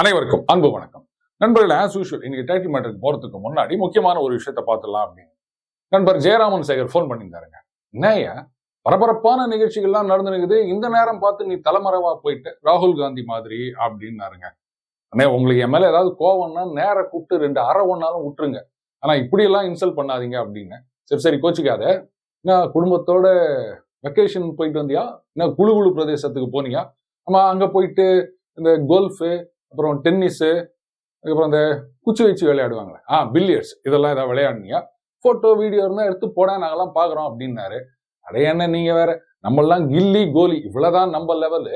அனைவருக்கும் அன்பு வணக்கம். நண்பர்கள் ஆஸ் யூஷுவல் இன்னைக்கு டைட்டில் மேட்டருக்கு போறதுக்கு முன்னாடி முக்கியமான ஒரு விஷயத்தை பார்த்துடலாம் அப்படின்னு. நண்பர் ஜெயராமன் சேகர் ஃபோன் பண்ணியிருந்தாருங்க. என்னய்யா? பரபரப்பான நிகழ்ச்சிகள்லாம் நடந்துருக்குது. இந்த நேரம் பார்த்து நீ தலைமறைவா போயிட்டு ராகுல் காந்தி மாதிரி அப்படின்னாருங்க. அண்ணே உங்களுக்கு என் மேல ஏதாவது கோவம்னா நேர கூப்பிட்டு ரெண்டு அரை ஒன்னாலும் விட்டுருங்க. ஆனா இப்படியெல்லாம் இன்சல்ட் பண்ணாதீங்க அப்படின்னு. சரி சரி கோச்சிக்காத. நான் குடும்பத்தோட வெக்கேஷன் போயிட்டு வந்தியா? என்ன குழு குழு பிரதேசத்துக்கு போனியா? நம்ம அங்கே போயிட்டு இந்த கோல்ஃபு அப்புறம் டென்னிஸு அதுக்கப்புறம் இந்த குச்சி வச்சு விளையாடுவாங்களே. ஆ பில்லியர்ட்ஸ் இதெல்லாம் ஏதாவது விளையாடுனியா? ஃபோட்டோ வீடியோ இருந்தால் எடுத்து போட நாங்கள்லாம் பார்க்குறோம் அப்படின்னாரு. அடைய என்ன நீங்கள் வேற? நம்மெல்லாம் கில்லி கோலி இவ்வளோதான் நம்ம லெவலு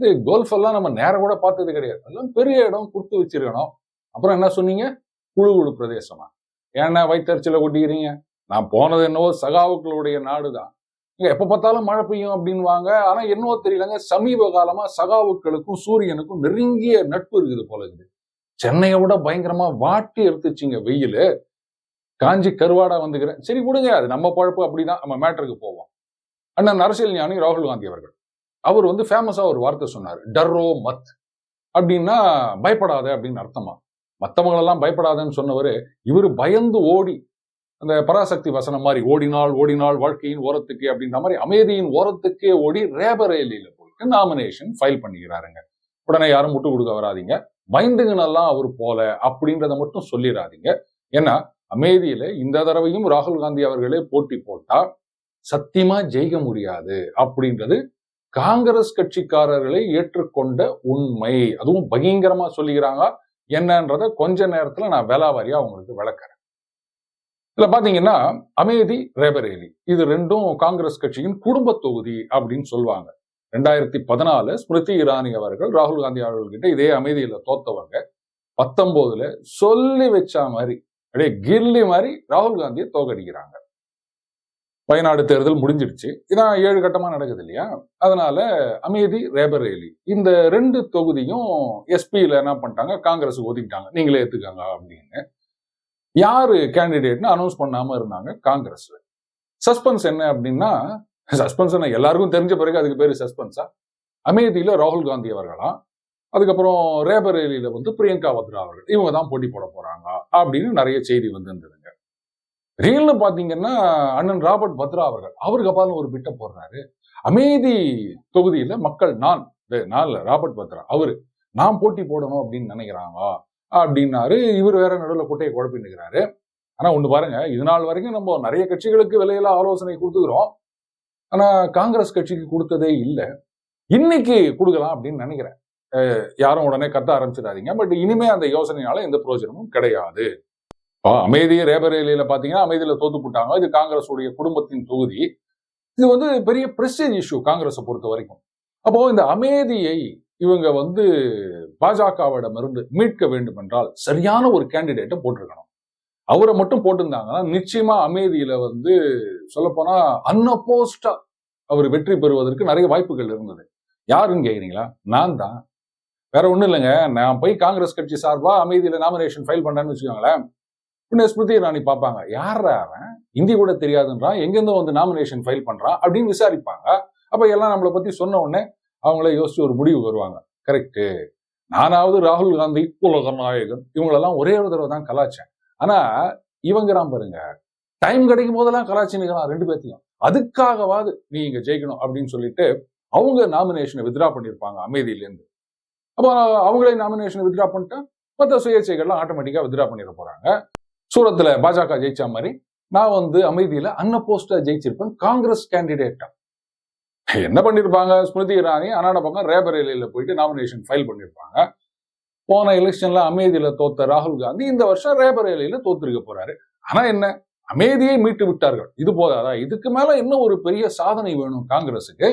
இது கோல்ஃப் எல்லாம் நம்ம நேரம் கூட பார்த்தது கிடையாது. எல்லாம் பெரிய இடம் கொடுத்து வச்சிருக்கணும். அப்புறம் என்ன சொன்னீங்க? குழு குழு பிரதேசமா? ஏன்னா வயிற்றுச்சில கொட்டிக்கிறீங்க. நான் போனது என்னவோ சகாவுக்களுடைய நாடு தான் இங்க எப்ப பார்த்தாலும் மழை பெய்யும் அப்படின்வாங்க ஆனா என்னவோ தெரியலங்க. சமீப காலமா சகாவுக்களுக்கும் சூரியனுக்கும் நெருங்கிய நட்பு இருக்குது போல இருக்குது. சென்னையை விட பயங்கரமா வாட்டி எடுத்துச்சிங்க வெயில். காஞ்சி கருவாடா வந்துக்கிறேன். சரி விடுங்க. அது நம்ம பழப்பு அப்படிதான் நம்ம மேட்டருக்கு போவோம். அண்ணன் அரசியல் ஞானி ராகுல் காந்தி அவர்கள். அவர் வந்து ஃபேமஸா ஒரு வார்த்தை சொன்னார். டர்ரோ மத். அப்படின்னா பயப்படாத அப்படின்னு அர்த்தமா? மற்றவங்களெல்லாம் பயப்படாதன்னு சொன்னவர் இவர் பயந்து ஓடி அந்த பராசக்தி வசனம் மாதிரி ஓடினால் ஓடினால் வாழ்க்கையின் ஓரத்துக்கு அப்படின்ற மாதிரி அமைதியின் ஓரத்துக்கே ஓடி ரேபரேலியில போயிட்டு நாமினேஷன் ஃபைல் பண்ணிக்கிறாருங்க. உடனே யாரும் முட்டு கொடுக்க வராதீங்க. பயந்துங்கனெல்லாம் அவர் போல அப்படின்றத மட்டும் சொல்லிடாதீங்க ஏன்னா அமைதியில இந்த தடவையும் ராகுல் காந்தி அவர்களே போட்டி போட்டா சத்தியமா ஜெயிக்க முடியாது அப்படின்றது காங்கிரஸ் கட்சிக்காரர்களை ஏற்றுக்கொண்ட உண்மை. அதுவும் பயங்கரமா சொல்லிக்கிறாங்க என்னன்றத கொஞ்ச நேரத்துல நான் வேலாவாரியா உங்களுக்கு விளக்குறேன். இதுல பாத்தீங்கன்னா அமேதி ரேபரேலி. இது ரெண்டும் காங்கிரஸ் கட்சியின் குடும்ப தொகுதி அப்படின்னு சொல்லுவாங்க. ரெண்டாயிரத்தி பதினாலு ஸ்மிருதி இரானி அவர்கள் ராகுல் காந்தி அவர்கள்கிட்ட இதே அமைதியில தோத்தவங்க. பத்தொம்போதுல சொல்லி வச்ச மாதிரி அப்படியே கில்லி மாதிரி ராகுல் காந்தியை தோக்கடிக்கிறாங்க. வயநாடு தேர்தல் முடிஞ்சிடுச்சு. இதான் ஏழு கட்டமா நடக்குது இல்லையா? அதனால அமேதி ரேபரேலி. இந்த ரெண்டு தொகுதியும் எஸ்பியில் என்ன பண்ணிட்டாங்க? காங்கிரஸுக்கு ஒதுக்கிட்டாங்க. நீங்களே ஏற்றுக்காங்க அப்படின்னு. யாரு கேண்டிடேட்னு அனௌன்ஸ் பண்ணாம இருந்தாங்க காங்கிரஸில் சஸ்பென்ஸ் என்ன அப்படின்னா சஸ்பென்ஸ் என்ன எல்லாருக்கும் தெரிஞ்ச பிறகு அதுக்கு பேரு சஸ்பென்ஸா அமேதியில் ராகுல் காந்தி அவர்களாம் அதுக்கப்புறம் ரேபரேலியில் வந்து பிரியங்கா வத்ரா அவர்கள். இவங்க தான் போட்டி போட போறாங்க அப்படின்னு நிறைய செய்தி வந்திருந்ததுங்க. ரியல்னு பார்த்தீங்கன்னா அண்ணன் ராபர்ட் பத்ரா அவர்கள். அவருக்கு அப்பாலும் ஒரு பிட்ட போடுறாரு. அமேதி தொகுதியில மக்கள் நான் நான் ராபர்ட் பத்ரா அவரு நான் போட்டி போடணும் அப்படின்னு நினைக்கிறாங்க அப்படின்னாரு. இவர் வேற நடுவில் குட்டையை குழப்பின்னுக்கிறாரு. ஆனா ஒண்ணு பாருங்க. இது நாள் வரைக்கும் நம்ம நிறைய கட்சிகளுக்கு விலையில ஆலோசனை கொடுத்துக்கிறோம். ஆனா காங்கிரஸ் கட்சிக்கு கொடுத்ததே இல்லை. இன்னைக்கு கொடுக்கலாம் அப்படின்னு நினைக்கிறேன். யாரும் உடனே கத்த ஆரம்பிச்சிடாதீங்க. பட் இனிமே அந்த யோசனையால எந்த பிரயோஜனமும் கிடையாது. அமைதி ரேபரேலியில பாத்தீங்கன்னா அமைதியில தோத்து போட்டாங்க. இது காங்கிரஸ் உடைய குடும்பத்தின் தொகுதி. இது வந்து பெரிய பிரஸ்டேஜ் இஷ்யூ காங்கிரஸை பொறுத்த வரைக்கும். அப்போ இந்த அமைதியை இவங்க வந்து பாஜகவிடமிருந்து மீட்க வேண்டும் என்றால் சரியான ஒரு கேண்டிடேட்டை போட்டிருக்கணும். அவரை மட்டும் போட்டிருந்தாங்கன்னா நிச்சயமா அமைதியில வந்து சொல்லப்போனா அன்அப்போஸ்டா அவர் வெற்றி பெறுவதற்கு நிறைய வாய்ப்புகள் இருந்தது. யாருன்னு கேக்குறீங்களா? நான் தான். வேற ஒண்ணும் இல்லைங்க. நான் போய் காங்கிரஸ் கட்சி சார்பா அமைதியில நாமினேஷன் ஃபைல் பண்ணேன்னு வச்சுக்கோங்களேன். பின்ன ஸ்மிருதி இராணி பார்ப்பாங்க. யாரா அவன்? இந்தி கூட தெரியாதுன்றான். எங்கேருந்தோ வந்து நாமினேஷன் ஃபைல் பண்றான் அப்படின்னு விசாரிப்பாங்க. அப்ப எல்லாம் நம்மளை பத்தி சொன்ன உடனே அவங்களே யோசிச்சு ஒரு முடிவு வருவாங்க. கரெக்டு நானாவது ராகுல் காந்தி உலக நாயகன். இவங்களெல்லாம் ஒரே ஒரு தடவை தான் கலாச்சேன் ஆனா இவங்கிறான் பாருங்க டைம் கிடைக்கும் போதெல்லாம் கலாச்சினுக்கிறான் ரெண்டு பேர்த்தையும். அதுக்காகவாது நீ இங்க ஜெயிக்கணும் அப்படின்னு சொல்லிட்டு அவங்க நாமினேஷனை வித்ரா பண்ணியிருப்பாங்க அமைதியிலேருந்து அப்போ அவங்களே நாமினேஷனை வித்ரா பண்ணிட்டா மற்ற சுயேட்சைகள்லாம் ஆட்டோமேட்டிக்கா வித்ரா பண்ணிட போறாங்க. சூரத்தில் பாஜக ஜெயிச்ச மாதிரி நான் வந்து அமைதியில அன்னபோஸ்டா ஜெயிச்சிருப்பேன் காங்கிரஸ் கேண்டிடேட்டா என்ன பண்ணிருப்பாங்க? ஸ்மிருதி இரானி அனாட பக்கம் ரேபரேலியில் போயிட்டு நாமினேஷன் ஃபைல் பண்ணிருப்பாங்க. போன எலெக்ஷன்ல அமேதியில் தோத்த ராகுல் காந்தி இந்த வருஷம் ரேபரேலியில் தோத்துருக்க போறாரு. ஆனா என்ன? அமைதியை மீட்டு விட்டார்கள். இது போதாதா? இதுக்கு மேல இன்னும் ஒரு பெரிய சாதனை வேணும் காங்கிரஸுக்கு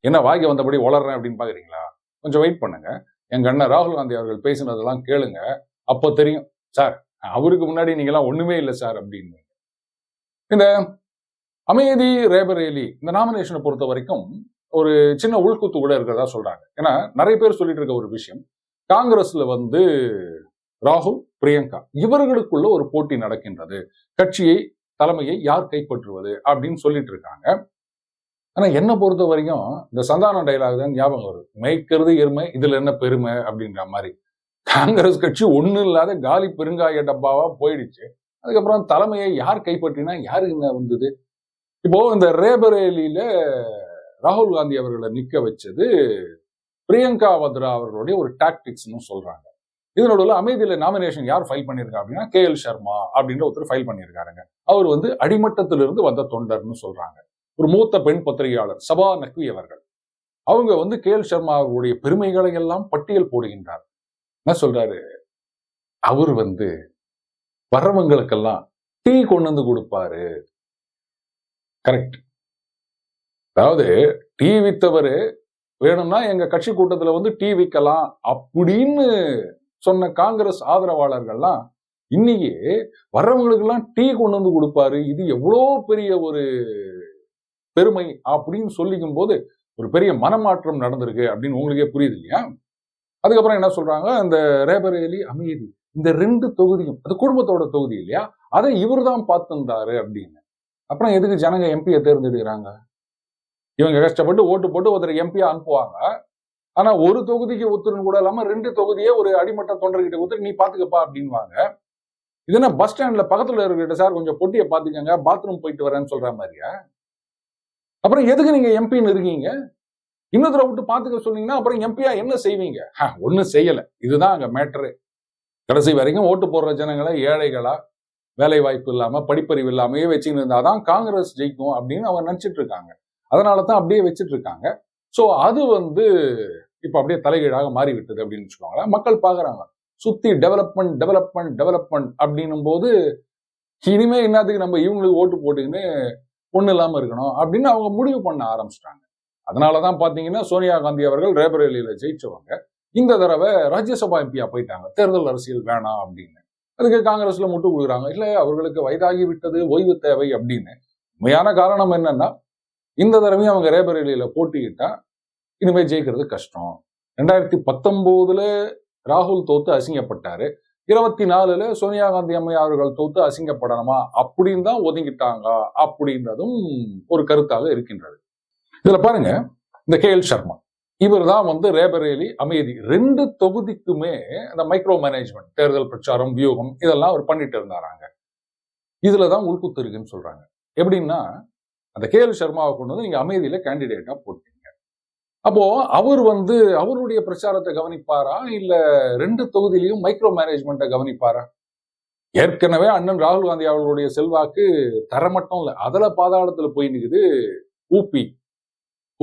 என்ன வாய்க்கு வந்தபடி வளர்றேன் அப்படின்னு பாக்குறீங்களா? கொஞ்சம் வெயிட் பண்ணுங்க. எங்க அண்ணன் ராகுல் காந்தி அவர்கள் பேசினதெல்லாம் கேளுங்க. அப்போ தெரியும். சார் அவருக்கு முன்னாடி நீங்களாம் ஒண்ணுமே இல்லை சார் அப்படின்னு. இந்த அமைதி ரேபரேலி இந்த நாமினேஷனை பொறுத்த வரைக்கும் ஒரு சின்ன உள்குத்து கூட இருக்கிறதா சொல்றாங்க. ஏன்னா நிறைய பேர் சொல்லிட்டு இருக்க ஒரு விஷயம் காங்கிரஸ்ல வந்து ராகுல் பிரியங்கா இவர்களுக்குள்ள ஒரு போட்டி நடக்கின்றது. கட்சியை தலைமையை யார் கைப்பற்றுவது அப்படின்னு சொல்லிட்டு இருக்காங்க. ஆனா என்ன பொறுத்த வரைக்கும் இந்த சந்தான டைலாக் தான் ஞாபகம் வரும் மேய்க்கிறது எருமை இதுல என்ன பெருமை அப்படின்ற மாதிரி. காங்கிரஸ் கட்சி ஒண்ணும் இல்லாத காலி பெருங்காய டப்பாவா போயிடுச்சு. அதுக்கப்புறம் தலைமையை யார் கைப்பற்றினா யாருக்கு என்ன வந்தது? இப்போ இந்த ரேபரேலியில ராகுல் காந்தி அவர்களை நிக்க வச்சது பிரியங்கா வத்ரா அவர்களுடைய ஒரு டாக்டிக்ஸ்னு சொல்றாங்க. இதனோட அமைதியில நாமினேஷன் யார் ஃபைல் பண்ணியிருக்கா அப்படின்னா கே எல் சர்மா அப்படின்ற ஒருத்தர் ஃபைல் பண்ணியிருக்காருங்க. அவர் வந்து அடிமட்டத்திலிருந்து வந்த தொண்டர்னு சொல்றாங்க. ஒரு மூத்த பெண் பத்திரிகையாளர் சபா நக்வி அவர்கள். அவங்க வந்து கே எல் சர்மா அவர்களுடைய பெருமைகளை எல்லாம் பட்டியல் போடுகின்றார். என்ன சொல்றாரு? அவர் வந்து வர்றவங்களுக்கெல்லாம் டீ கொண்டு வந்து கொடுப்பாரு. கரெக்ட் அதாவது டீ வித்தவரு வேணும்னா எங்க கட்சி கூட்டத்துல வந்து டீ விற்கலாம் அப்படின்னு சொன்ன காங்கிரஸ் ஆதரவாளர்கள்லாம் இன்னைக்கு வர்றவங்களுக்கெல்லாம் டீ கொண்டு வந்து கொடுப்பாரு. இது எவ்வளோ பெரிய ஒரு பெருமை அப்படின்னு சொல்லிக்கும் போது ஒரு பெரிய மனமாற்றம் நடந்திருக்கு அப்படின்னு உங்களுக்கே புரியுது இல்லையா? அதுக்கப்புறம் என்ன சொல்றாங்க? இந்த ரேபரேலி அமைதி இந்த ரெண்டு தொகுதியும் அது குடும்பத்தோட தொகுதி இல்லையா? அதை இவர் தான் பார்த்துருந்தாரு அப்படின்னு. அப்புறம் எதுக்கு ஜனங்க எம்பியை தேர்ந்தெடுக்கிறாங்க? இவங்க கஷ்டப்பட்டு ஓட்டு போட்டு ஒருத்தர் எம்பியா அனுப்புவாங்க. ஆனா ஒரு தொகுதிக்கு ஒத்துருன்னு கூட இல்லாம ரெண்டு தொகுதியே ஒரு அடிமட்ட தொண்டர்கிட்ட ஒத்துரு நீ பாத்துக்கப்பா அப்படின்வாங்க இதுனா பஸ் ஸ்டாண்ட்ல பக்கத்துல இருக்கிற சார் கொஞ்சம் பொட்டியை பாத்துக்கங்க பாத்ரூம் போயிட்டு வரேன்னு சொல்ற மாதிரியா? அப்புறம் எதுக்கு நீங்க எம்பின்னு இருக்கீங்க? இன்னொருத்தர விட்டு பாத்துக்க சொன்னீங்கன்னா அப்புறம் எம்பியா என்ன செய்வீங்க? ஒன்னும் செய்யல. இதுதான் அங்க மேட்டரு கடைசி வரைக்கும் ஓட்டு போடுற ஜனங்களை ஏழைகளா? வேலை வாய்ப்பு இல்லாமல் படிப்பறிவு இல்லாமையே இருந்தால் தான் காங்கிரஸ் ஜெயிக்கும் அப்படின்னு அவங்க நினச்சிட்டு இருக்காங்க. அதனால தான் அப்படியே வச்சுட்டு இருக்காங்க. ஸோ அது வந்து இப்போ அப்படியே தலைகீழாக மாறிவிட்டது அப்படின்னு வச்சுக்கோங்களேன். மக்கள் பார்க்குறாங்க சுற்றி டெவலப்மெண்ட் டெவலப்மெண்ட் டெவலப்மெண்ட் அப்படின்னும் போது இனிமே என்னத்துக்கு நம்ம இவங்களுக்கு ஓட்டு போட்டுக்கின்னு ஒன்றும் இல்லாமல் இருக்கணும் அப்படின்னு அவங்க முடிவு பண்ண ஆரம்பிச்சிட்டாங்க. அதனால தான் பார்த்தீங்கன்னா சோனியா காந்தி அவர்கள் ரேபரேலியில் ஜெயிச்சவங்க. இந்த தடவை ராஜ்யசபா எம்பியா போயிட்டாங்க. தேர்தல் அரசியல் வேணாம் அப்படின்னு. அதுக்கு காங்கிரஸ்ல முட்டு கொடுக்குறாங்க இல்லை அவர்களுக்கு வயதாகி விட்டது ஓய்வு தேவை அப்படின்னு. உண்மையான காரணம் என்னன்னா இந்த தடவையும் அவங்க ரேபரேலியில போட்டிக்கிட்டா இனிமேல் ஜெயிக்கிறது கஷ்டம். ரெண்டாயிரத்தி பத்தொன்பதுல ராகுல் தோத்து அசிங்கப்பட்டாரு. இருபத்தி நாலுல சோனியா காந்தி அம்மையா அவர்கள் தோத்து அசிங்கப்படணுமா? அப்படின்னு தான் ஒதுங்கிட்டாங்க அப்படின்றதும் ஒரு கருத்தாக இருக்கின்றது. இதுல பாருங்க இந்த கே எல் சர்மா. இவர் தான் வந்து ரேபரேலி அமைதி. ரெண்டு தொகுதிக்குமே அந்த மைக்ரோ மேனேஜ்மெண்ட் தேர்தல் பிரச்சாரம் வியூகம் இதெல்லாம் அவர் பண்ணிட்டு இருந்தாராங்க. இதுல தான் உள்குத்து இருக்குன்னு சொல்றாங்க. எப்படின்னா அந்த கே எல் சர்மாவை கொண்டு வந்து நீங்க அமைதியில கேண்டிடேட்டா போட்டீங்க. அப்போ அவர் வந்து அவருடைய பிரச்சாரத்தை கவனிப்பாரா? இல்ல ரெண்டு தொகுதியிலையும் மைக்ரோ மேனேஜ்மெண்ட்டை கவனிப்பாரா? ஏற்கனவே அண்ணன் ராகுல் காந்தி அவர்களுடைய செல்வாக்கு தர மட்டும் இல்லை. அதில் பாதாளத்தில் போய் நிற்குது ஊபி.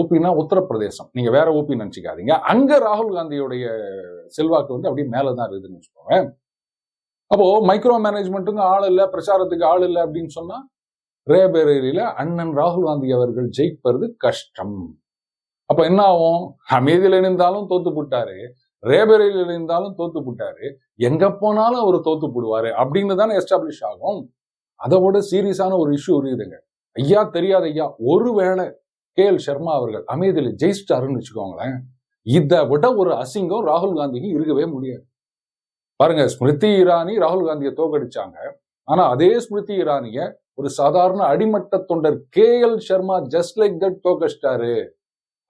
ஊபினா உத்தரப்பிரதேசம். நீங்க வேற ஓபி நினைச்சுக்காதீங்க. அங்க ராகுல் காந்தியுடைய செல்வாக்கு வந்து அப்படியே மேலதான் இருக்குதுன்னு வச்சுக்கோங்க அப்போ மைக்ரோ மேனேஜ்மெண்ட்டுக்கு ஆள் இல்லை பிரச்சாரத்துக்கு ஆள் இல்லை அப்படின்னு சொன்னா ரேபரேலியில அண்ணன் ராகுல் காந்தி அவர்கள் ஜெயிப்பது கஷ்டம். அப்ப என்ன ஆகும்? அமைதியில் இணைந்தாலும் தோத்து போட்டாரு. ரேபரேலியில் இணைந்தாலும் தோத்து போட்டாரு. எங்க போனாலும் அவர் தோத்து போடுவாரு. அப்படின்னு தானே எஸ்டாப்ளிஷ் ஆகும். அதை விட சீரியஸான ஒரு இஷ்யூ இருக்குதுங்க. ஐயா தெரியாத ஐயா ஒருவேளை கே எல் சர்மா அவர்கள் அமைதியில் ஜெயிச்சிட்டாருன்னு வச்சுக்கோங்களேன் இதை விட ஒரு அசிங்கம் ராகுல் காந்திக்கு இருக்கவே முடியாது. பாருங்க ஸ்மிருதி இரானி ராகுல் காந்தியை தோக்கடிச்சாங்க ஆனா அதே ஸ்மிருதி இரானிய ஒரு சாதாரண அடிமட்ட தொண்டர் K L Sharma just like that தோக்கடிச்சிட்டாரு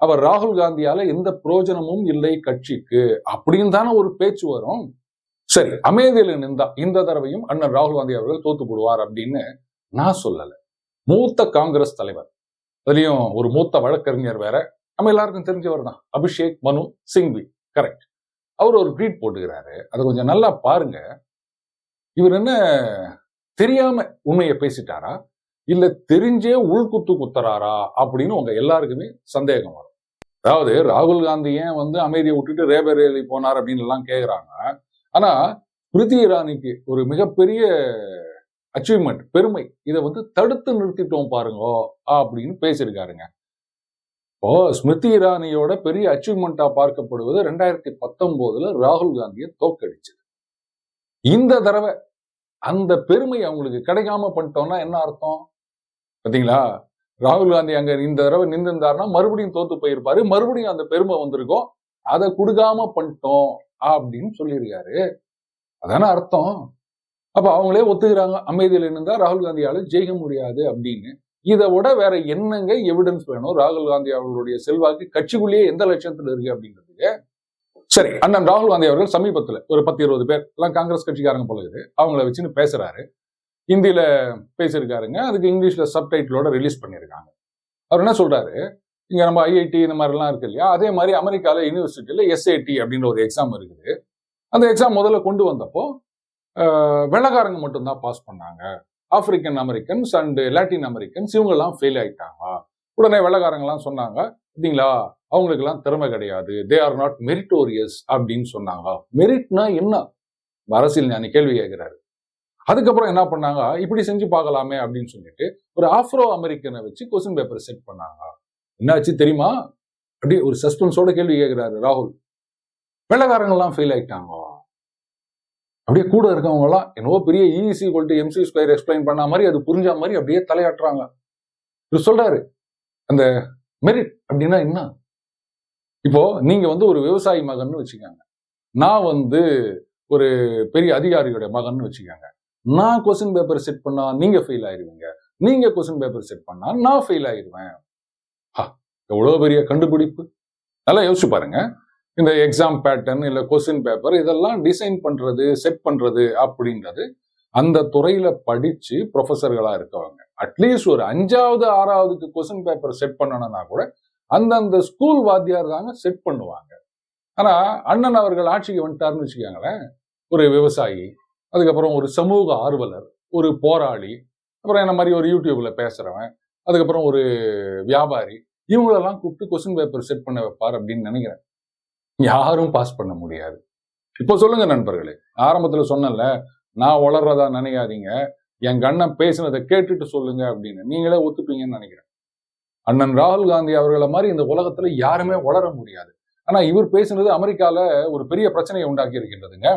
அவர் ராகுல் காந்தியால எந்த பிரயோஜனமும் இல்லை கட்சிக்கு அப்படின்னு தானே ஒரு பேச்சு வரும். சரி அமைதியில் நின்றா இந்த தடவையும் அண்ணன் ராகுல் காந்தி அவர்கள் தோத்து போடுவார் அப்படின்னு நான் சொல்லலை. மூத்த காங்கிரஸ் தலைவர் அதுலயும் ஒரு மூத்த வழக்கறிஞர் வேற. நம்ம எல்லாருக்கும் தெரிஞ்சவர் தான். அபிஷேக் மனு சிங்வி. கரெக்ட் அவர் ஒரு ட்வீட் போட்டுக்கிறாரு. அதை கொஞ்சம் நல்லா பாருங்க. இவர் என்ன தெரியாம உண்மையை பேசிட்டாரா? இல்ல தெரிஞ்சே உள்குத்து குத்துறாரா? அப்படின்னு உங்க எல்லாருக்குமே சந்தேகம் வரும். அதாவது ராகுல் காந்தி ஏன் வந்து அமைதியை விட்டுட்டு ரேபரேலி போனார் அப்படின்னு எல்லாம் கேக்குறாங்க. ஆனா ஸ்மிருதி இரானிக்கு ஒரு மிகப்பெரிய அச்சீவ்மெண்ட் பெருமை. இதை வந்து தடுத்து நிறுத்திட்டோம் பாருங்க அப்படின்னு பேசியிருக்காருங்க. இப்போ ஸ்மிருதி இரானியோட பெரிய அச்சீவ்மெண்ட்டா பார்க்கப்படுவது ரெண்டாயிரத்தி பத்தொன்பதுல ராகுல் காந்தியை தோக்கடிச்சது இந்த தடவை அந்த பெருமை அவங்களுக்கு கிடைக்காம பண்ணிட்டோம்னா என்ன அர்த்தம்? பார்த்தீங்களா? ராகுல் காந்தி அங்க இந்த தடவை நின்றுருந்தாருன்னா மறுபடியும் தோத்து போயிருப்பாரு. மறுபடியும் அந்த பெருமை வந்திருக்கும். அதை கொடுக்காம பண்ணிட்டோம் அப்படின்னு சொல்லியிருக்காரு. அதான அர்த்தம்? அப்போ அவங்களே ஒத்துக்கிறாங்க. அமைதியில் இருந்தால் ராகுல் காந்தியால் ஜெயிக்க முடியாது அப்படின்னு. இதை விட வேற என்னங்க எவிடன்ஸ் வேணும்? ராகுல் காந்தி அவர்களுடைய செல்வாக்கு கட்சிக்குள்ளேயே எந்த லட்சத்தில் இருக்கு அப்படின்றதுக்கு சரி அண்ணன் ராகுல் காந்தி அவர்கள் சமீபத்தில் ஒரு பத்து இருபது பேர் எல்லாம் காங்கிரஸ் கட்சிக்காரங்க போல இது அவங்கள வச்சுன்னு பேசுறாரு. ஹிந்தியில பேசியிருக்காருங்க. அதுக்கு இங்கிலீஷ்ல சப்டைட்டிலோட ரிலீஸ் பண்ணியிருக்காங்க. அவர் என்ன சொல்றாரு? இங்க நம்ம ஐஐடி இந்த மாதிரிலாம் இருக்கு இல்லையா? அதே மாதிரி அமெரிக்கால யூனிவர்சிட்டியில எஸ்ஐடி அப்படின்ற ஒரு எக்ஸாம் இருக்குது. அந்த எக்ஸாம் முதல்ல கொண்டு வந்தப்போ வெள்ளக்காரங்க மட்டும்தான் பாஸ் பண்ணாங்க. African Americans and Latin Americans இவங்கெல்லாம் ஃபெயில் ஆயிட்டாங்க உடனே வெள்ளக்காரங்கெல்லாம் சொன்னாங்க இல்லைங்களா அவங்களுக்கெல்லாம் திறமை கிடையாது. தே ஆர் நாட் மெரிட்டோரியஸ் அப்படின்னு சொன்னாங்க. மெரிட்னா என்ன? அரசியல் ஞானி கேள்வி கேட்கிறாரு. அதுக்கப்புறம் என்ன பண்ணாங்க? இப்படி செஞ்சு பார்க்கலாமே அப்படின்னு சொல்லிட்டு ஒரு ஆஃப்ரோ அமெரிக்கனை வச்சு கொஸ்டின் பேப்பர் செட் பண்ணாங்க. என்னாச்சு தெரியுமா? அப்படியே ஒரு சஸ்பென்ஸோட கேள்வி கேட்கிறாரு ராகுல். வெள்ளக்காரங்கெல்லாம் ஃபெயில் ஆயிட்டாங்க. அப்படியே கூட இருக்கவங்களாம் என்னவோ பெரிய E equal to M C square explain பண்ண மாதிரி அது புரிஞ்ச மாதிரி அப்படியே தலையாட்டுறாங்க. இவர் சொல்றாரு அந்த மெரிட் அப்படின்னா என்ன? இப்போ நீங்க வந்து ஒரு விவசாயி மகன்னு வச்சுக்கோங்க. நான் வந்து ஒரு பெரிய அதிகாரியோட மகன்னு வச்சுக்காங்க. நான் கொஸ்டின் பேப்பர் செட் பண்ணா நீங்க ஃபெயில் ஆயிருவீங்க. நீங்க கொஸ்டின் பேப்பர் செட் பண்ணா நான் ஃபெயில் ஆயிடுவேன் ஹா, பெரிய கண்டுபிடிப்பு? நல்லா யோசிச்சு பாருங்க. இந்த எக்ஸாம் பேட்டர்ன் இல்ல கொஸ்டின் பேப்பர் இதெல்லாம் டிசைன் பண்றது செட் பண்றது அப்படின்றது அந்த துறையில படிச்சு ப்ரொஃபஸர்களாக இருக்கவங்க. அட்லீஸ்ட் ஒரு அஞ்சாவது ஆறாவதுக்கு கொஸ்டின் பேப்பர் செட் பண்ணணும்னா கூட அந்தந்த ஸ்கூல் வாத்தியார் தாங்க செட் பண்ணுவாங்க. ஆனா அண்ணன் அவர்கள் ஆட்சிக்கு வந்துட்டாருன்னு வச்சுக்கோங்களேன். ஒரு விவசாயி அதுக்கப்புறம் ஒரு சமூக ஆர்வலர் ஒரு போராளி அப்புறம் என்ன மாதிரி ஒரு யூடியூப்ல பேசுறவன் அதுக்கப்புறம் ஒரு வியாபாரி இவங்களெல்லாம் கூப்பிட்டு கொஸ்டின் பேப்பர் செட் பண்ண வைப்பார் அப்படின்னு நினைக்கிறேன். யாரும் பாஸ் பண்ண முடியாது. இப்போ சொல்லுங்க நண்பர்களே ஆரம்பத்துல சொன்னேன்ல நான் வளர்றதா நினைக்காதீங்க என் கண்ணன் பேசினதை கேட்டுட்டு சொல்லுங்க அப்படின்னு. நீங்களே ஒத்துப்பீங்கன்னு நினைக்கிறேன். அண்ணன் ராகுல் காந்தி அவர்களை மாதிரி இந்த உலகத்துல யாருமே வளர முடியாது. ஆனா இவர் பேசினது அமெரிக்கால ஒரு பெரிய பிரச்சனையை உண்டாக்கி இருக்கின்றதுங்க.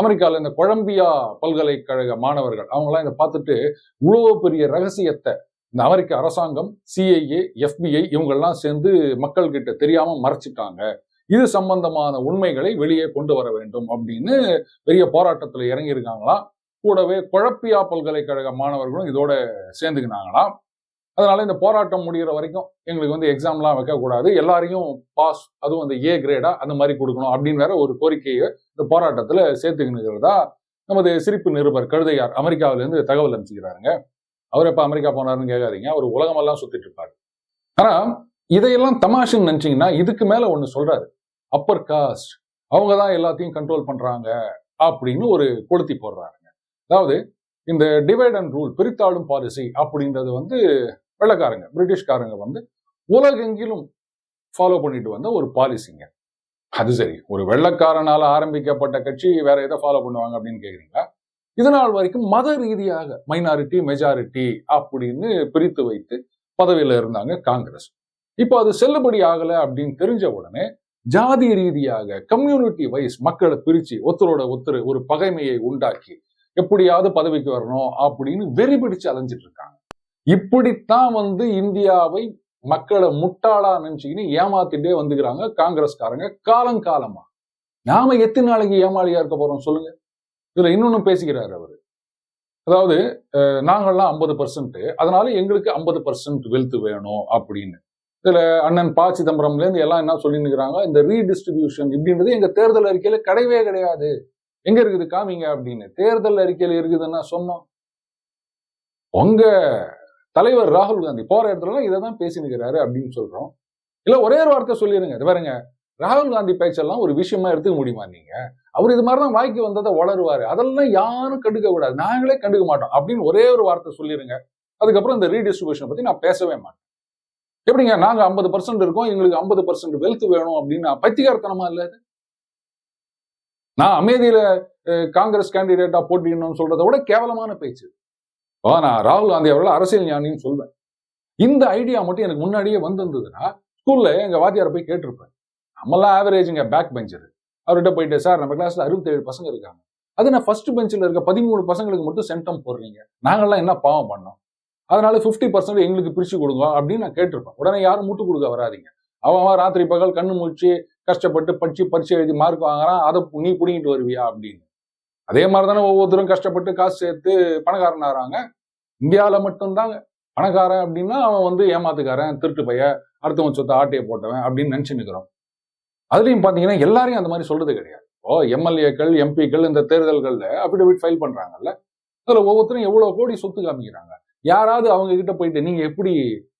அமெரிக்கால இந்த கொலம்பியா பல்கலைக்கழக மாணவர்கள் அவங்கெல்லாம் இதை பார்த்துட்டு இவ்வளோ பெரிய ரகசியத்தை இந்த அமெரிக்க அரசாங்கம் சிஐஏ எஃபிஐ இவங்கெல்லாம் சேர்ந்து மக்கள் கிட்ட தெரியாம மறைச்சிட்டாங்க. இது சம்பந்தமான உண்மைகளை வெளியே கொண்டு வர வேண்டும் அப்படின்னு பெரிய போராட்டத்துல இறங்கி இருக்காங்களாம் கூடவே குழப்பியா பல்கலைக்கழக மாணவர்களும் இதோட சேர்ந்துக்கினாங்களாம் அதனால இந்த போராட்டம் முடிகிற வரைக்கும் எங்களுக்கு வந்து எக்ஸாம்லாம் வைக்கக்கூடாது. எல்லாரையும் பாஸ் அதுவும் அந்த ஏ கிரேடா அந்த மாதிரி கொடுக்கணும் அப்படின்னு வேற ஒரு கோரிக்கையை இந்த போராட்டத்துல சேர்த்துக்கினுங்கிறதா நமது சிரிப்பு நிருபர் கழுதையார் அமெரிக்காவில இருந்து தகவல் அனுப்பிச்சுக்கிறாருங்க. அவர் எப்போ அமெரிக்கா போனாருன்னு கேட்காதீங்க. அவர் உலகமெல்லாம் சுத்திட்டு இருப்பாரு. ஆனா இதையெல்லாம் தமாஷுன்னு நினைச்சீங்கன்னா இதுக்கு மேல ஒண்ணு சொல்றாரு. அப்பர் காஸ்ட் அவங்க தான் எல்லாத்தையும் கண்ட்ரோல் பண்றாங்க அப்படின்னு ஒரு கொளுத்தி போடுறாருங்க. அதாவது இந்த டிவைட் அண்ட் ரூல் பிரித்தாளும் பாலிசி அப்படின்றது வந்து வெள்ளக்காரங்க பிரிட்டிஷ்காரங்க வந்து உலகெங்கிலும் ஃபாலோ பண்ணிட்டு வந்த ஒரு பாலிசிங்க அது சரி ஒரு வெள்ளக்காரனால் ஆரம்பிக்கப்பட்ட கட்சி வேற எதை ஃபாலோ பண்ணுவாங்க அப்படின்னு கேட்குறீங்களா இதனால் வரைக்கும் மத ரீதியாக மைனாரிட்டி மெஜாரிட்டி அப்படின்னு பிரித்து வைத்து பதவியில இருந்தாங்க காங்கிரஸ். இப்போ அது செல்லுபடி ஆகலை அப்படின்னு தெரிஞ்ச உடனே ஜாதி ரீதியாக கம்யூனிட்டி வைஸ் மக்களை பிரிச்சு ஒருத்தரோட ஒருத்தர் ஒரு பகைமையை உண்டாக்கி எப்படியாவது பதவிக்கு வரணும் அப்படின்னு வெறி பிடிச்சு அலைஞ்சிட்டு இருக்காங்க. இப்படித்தான் வந்து இந்தியாவை மக்களை முட்டாளா நினைச்சுக்கின்னு ஏமாத்திட்டே வந்துக்கிறாங்க காங்கிரஸ்காரங்க காலங்காலமா. நாம எத்தனை நாளைக்கு ஏமாளியா இருக்க போறோம் சொல்லுங்க. இதுல இன்னொன்னு பேசிக்கிறாரு அவரு. அதாவது அஹ், நாங்கள்லாம் ஐம்பது பர்சன்ட் அதனால எங்களுக்கு ஐம்பது பர்சன்ட் வெல்த் வேணும் அப்படின்னு. இதுல அண்ணன் ப சிதம்பரம்லேருந்து எல்லாம் என்ன சொல்லிருக்கிறாங்க இந்த ரீடிஸ்ட்ரிபியூஷன் இப்படின்றது எங்க தேர்தல் அறிக்கையில கிடையவே கிடையாது. எங்க இருக்குது காமிங்க அப்படின்னு. தேர்தல் அறிக்கையில் இருக்குதுன்னா சொன்னோம். உங்க தலைவர் ராகுல் காந்தி போற இடத்துல இதை தான் பேசினுக்கிறாரு அப்படின்னு சொல்றோம். இல்ல ஒரே ஒரு வார்த்தை சொல்லிருங்க. இது பாருங்க ராகுல் காந்தி பேச்செல்லாம் ஒரு விஷயமா எடுத்துக்க முடியுமா நீங்க? அவர் இது மாதிரி தான் வாய்க்கு வந்ததை வளருவாரு. அதெல்லாம் யாரும் கண்டுக்க கூடாது. நாங்களே கண்டுக்க மாட்டோம் அப்படின்னு ஒரே ஒரு வார்த்தை சொல்லிடுங்க அதுக்கப்புறம் இந்த ரீடிஸ்ட்ரிபியூஷன் பத்தி நான் பேசவே மாட்டேன். எப்படிங்க? நாங்க ஐம்பது பர்சன்ட் இருக்கோம். எங்களுக்கு ஐம்பது பர்சன்ட் வெல்த் வேணும் அப்படின்னு பைத்திகார்த்தனமா இல்ல நான் அமைதியில காங்கிரஸ் கேண்டிடேட்டா போட்டிடணும்னு சொல்றதை விட கேவலமான பேச்சு. நான் ராகுல் காந்தி அவர்கள் அரசியல் ஞானின்னு சொல்வேன். இந்த ஐடியா மட்டும் எனக்கு முன்னாடியே வந்திருந்ததுன்னா ஸ்கூல்ல எங்க வாத்தியாரை போய் கேட்டிருப்பேன். நம்மளாம் ஆவரேஜுங்க பேக் பெஞ்சர் அவர்கிட்ட போயிட்டு சார் நம்ம கிளாஸ்ல அறுபத்தேழு பசங்க இருக்காங்க. அது நான் ஃபர்ஸ்ட் பெஞ்சில் இருக்க பதிமூணு பசங்களுக்கு மட்டும் சென்டம் போடுறீங்க? நாங்கெல்லாம் என்ன பாவம் பண்ணோம்? அதனால 50% பர்சன்ட் எங்களுக்கு பிரிச்சு கொடுங்க அப்படின்னு நான் கேட்டிருப்பேன். உடனே யாரும் முட்டு கொடுக்க வராதீங்க. அவன் அவன் ராத்திரி பகல் கண்ணு முழிச்சு கஷ்டப்பட்டு படிச்சு பரிச்சு எழுதி மார்க் வாங்குறான் அதை நீ பிடிங்கிட்டு வருவியா அப்படின்னு. அதே மாதிரி தானே ஒவ்வொருத்தரும் கஷ்டப்பட்டு காசு சேர்த்து பணக்காரன் ஆறாங்க இந்தியாவில் மட்டும்தாங்க. பணக்காரன் அப்படின்னா அவன் வந்து ஏமாத்துக்காரன் திருட்டு பைய அடுத்தவன் சொத்தை ஆட்டையை போட்டவன் அப்படின்னு நினைச்சு நிக்கிறோம் அதுலயும் பாத்தீங்கன்னா எல்லாரையும் அந்த மாதிரி சொல்றது கிடையாது. ஓ எம்எல்ஏக்கள் எம்பிக்கள் இந்த தேர்தல்கள்ல அபிடவிட் ஃபைல் பண்றாங்கல்ல. அதில் ஒவ்வொருத்தரும் எவ்வளவு கோடி சொத்து காமிக்கிறாங்க. யாராவது அவங்க கிட்ட போயிட்டு நீங்க எப்படி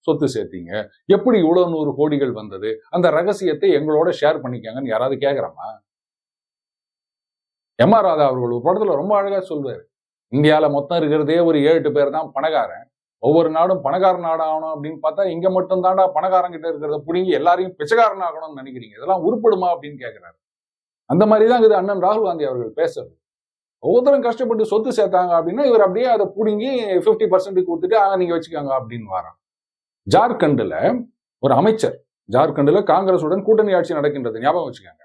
சொத்து சேர்த்தீங்க? எப்படி இவ்வளவு நூறு கோடிகள் வந்தது? அந்த ரகசியத்தை எங்களோட ஷேர் பண்ணிக்காங்கன்னு யாராவது கேக்குறாமா எம் ஆர் ராதா அவர்கள் ஒரு படத்துல ரொம்ப அழகா சொல்வாரு. இந்தியால மொத்தம் இருக்கிறதே ஒரு ஏழு எட்டு பேர் தான் பணக்காரன். ஒவ்வொரு நாடும் பணக்கார நாடு ஆகணும் அப்படின்னு பார்த்தா இங்க மட்டும் தாண்டா பணக்காரங்கிட்ட இருக்கிறத புடுங்கி எல்லாரையும் பிச்சைக்காரன் ஆகணும்னு நினைக்கிறீங்க. இதெல்லாம் உருப்படுமா? அப்படின்னு கேட்கிறாரு அந்த மாதிரி தான் இது அண்ணன் ராகுல் காந்தி அவர்கள் பேசுறது. ஒவ்வொருத்தரும் கஷ்டப்பட்டு சொத்து சேர்த்தாங்க அப்படின்னா இவர் அப்படியே அதை பிடுங்கி ஃபிஃப்டி பர்சன்ட்டுக்கு கொடுத்துட்டு ஆக நீங்க வச்சுக்கோங்க அப்படின்னு வரான். ஜார்க்கண்டில் ஒரு அமைச்சர் ஜார்க்கண்டில் காங்கிரஸுடன் கூட்டணி ஆட்சி நடக்கின்றது. ஞாபகம் வச்சுக்கோங்க.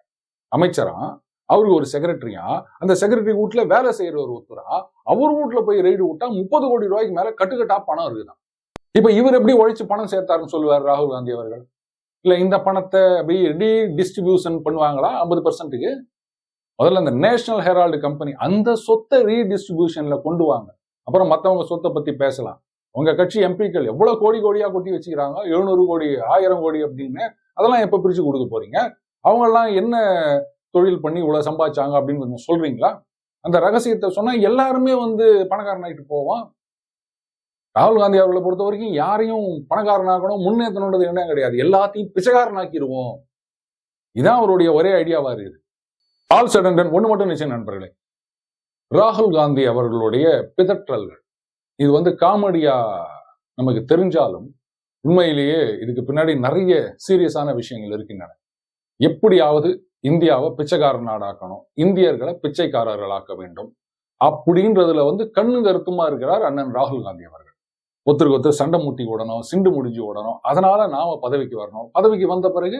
அமைச்சரா அவருக்கு ஒரு செக்ரட்டரியா அந்த செக்ரட்டரி வீட்டில் வேலை செய்யற ஒரு ஒருத்தரா அவர் வீட்டில் போய் ரெய்டு விட்டா முப்பது கோடி ரூபாய்க்கு மேல கட்டுக்கட்டா பணம் இருக்குதான். இப்ப இவர் எப்படி உழைச்சு பணம் சேர்த்தாருன்னு சொல்லுவார் ராகுல் காந்தி அவர்கள்? இல்ல இந்த பணத்தை அப்படி ரீடிஸ்ட்ரிபியூஷன் பண்ணுவாங்களா? ஐம்பது பர்சன்ட்டுக்கு முதல்ல இந்த நேஷனல் ஹெரால்டு கம்பெனி அந்த சொத்தை ரீடிஸ்ட்ரிபியூஷன்ல கொண்டு வாங்க. அப்புறம் மத்தவங்க சொத்தை பத்தி பேசலாம். உங்க கட்சி எம்பிக்கள் எவ்வளவு கோடி கோடியா கொட்டி வச்சுக்கிறாங்க? எழுநூறு கோடி ஆயிரம் கோடி அப்படின்னு அதெல்லாம் எப்ப பிரிச்சு கொடுக்க போறீங்க? அவங்க எல்லாம் என்ன தொழில் பண்ணி இவ்வளவு சம்பாதிச்சாங்க அப்படின்னு கொஞ்சம் சொல்றீங்களா? அந்த ரகசியத்தை சொன்னா எல்லாருமே வந்து பணக்காரனாயிட்டு போவான். ராகுல் காந்தி அவர்களை பொறுத்த வரைக்கும் யாரையும் பணக்காரனாக்கணும் முன்னேற்றணுன்றது என்ன கிடையாது. எல்லாத்தையும் பிச்சைக்காரனாக்கிடுவோம் இதான் அவருடைய ஒரே ஐடியாவா இருக்குது. ஆல் சடன் ஒன்று மட்டும் நிச்சயம் நண்பர்களே. ராகுல் காந்தி அவர்களுடைய பிதற்றல்கள். இது வந்து காமெடியா நமக்கு தெரிஞ்சாலும் உண்மையிலேயே இதுக்கு பின்னாடி நிறைய சீரியஸான விஷயங்கள் இருக்கின்றன. எப்படியாவது இந்தியாவை பிச்சைக்கார நாடாக்கணும் இந்தியர்களை பிச்சைக்காரர்களாக்க வேண்டும். அப்படின்றதுல வந்து கண்ணு கருத்துமா இருக்கிறார் அண்ணன் ராகுல் காந்தி அவர்கள். ஒருத்தருக்கு ஒருத்தர் சண்டை முட்டி ஓடணும் சிண்டு முடிஞ்சு ஓடணும் அதனால நாம பதவிக்கு வரணும். பதவிக்கு வந்த பிறகு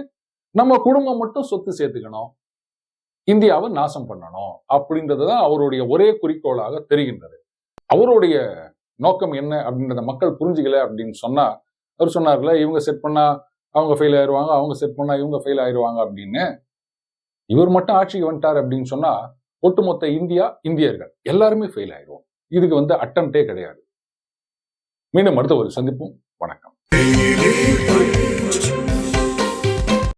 நம்ம குடும்பம் மட்டும் சொத்து சேர்த்துக்கணும். இந்தியாவை நாசம் பண்ணணும் அப்படின்றதுதான் அவருடைய ஒரே குறிக்கோளாக தெரிகின்றது. அவருடைய நோக்கம் என்ன அப்படின்றத மக்கள் புரிஞ்சுக்கல அப்படின்னு சொன்னா அவர் சொன்னார்ல இவங்க செட் பண்ணா அவங்க ஃபெயில் ஆயிடுவாங்க அவங்க செட் பண்ணா இவங்க ஃபெயில் ஆயிடுவாங்க அப்படின்னு. இவர் மட்டும் ஆட்சிக்கு வந்துட்டார் அப்படின்னு சொன்னா ஒட்டுமொத்த இந்தியா இந்தியர்கள் எல்லாருமே ஃபெயில் ஆயிடுவோம். இதுக்கு வந்து அட்டம்ப்டே கிடையாது. மீண்டும் அடுத்த ஒரு சந்திப்பும். வணக்கம்.